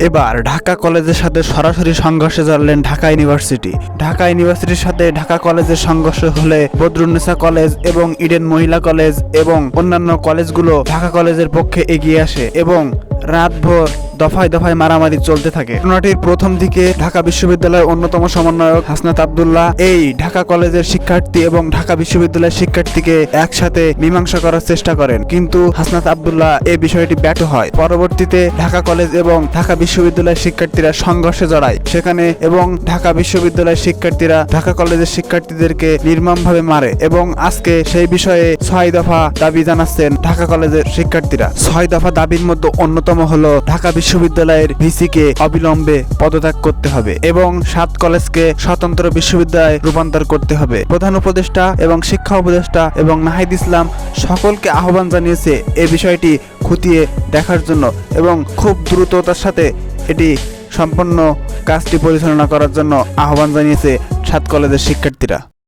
এবার ঢাকা কলেজের সাথে সরাসরি সংঘর্ষে জানলেন ঢাকা ইউনিভার্সিটি। ঢাকা ইউনিভার্সিটির সাথে ঢাকা কলেজের সংঘর্ষ হলে বদরুন্নেসা কলেজ এবং ইডেন মহিলা কলেজ এবং অন্যান্য কলেজগুলো ঢাকা কলেজের পক্ষে এগিয়ে আসে এবং রাতভর দফায় দফায় মারামারি চলতে থাকে। ঘটনাটির প্রথম দিকে ঢাকা বিশ্ববিদ্যালয়ের অন্যতম সমন্বয়ক হাসনাত আবদুল্লাহ এই ঢাকা কলেজের শিক্ষার্থী এবং ঢাকা বিশ্ববিদ্যালয়ের শিক্ষার্থীকে একসাথে মীমাংসা করার চেষ্টা করেন। কিন্তু হাসনাত আবদুল্লাহ এই বিষয়টি ব্যর্থ হয়। পরবর্তীতে ঢাকা কলেজ এবং ঢাকা বিশ্ববিদ্যালয়ের শিক্ষার্থীরা সংঘর্ষে জড়ায়। সেখানে এবং ঢাকা বিশ্ববিদ্যালয়ের শিক্ষার্থীরা ঢাকা কলেজের শিক্ষার্থীদেরকে নির্মমভাবে মারে এবং আজকে সেই বিষয়ে ছয় দফা দাবি জানাচ্ছেন ঢাকা কলেজের শিক্ষার্থীরা। ছয় দফা দাবির মধ্যে অন্যতম হলো ঢাকা বিশ্ববিদ্যালয়ের ভিসিকে অবিলম্বে পদত্যাগ করতে হবে এবং সাত কলেজকে স্বতন্ত্র বিশ্ববিদ্যালয়ে রূপান্তর করতে হবে। প্রধান উপদেষ্টা এবং শিক্ষা উপদেষ্টা এবং নাহিদ ইসলাম সকলকে আহ্বান জানিয়েছে এই বিষয়টি খতিয়ে দেখার জন্য এবং খুব দ্রুততার সাথে এটি সম্পন্ন কাজটি পরিচালনা করার জন্য আহ্বান জানিয়েছে সাত কলেজের শিক্ষার্থীরা।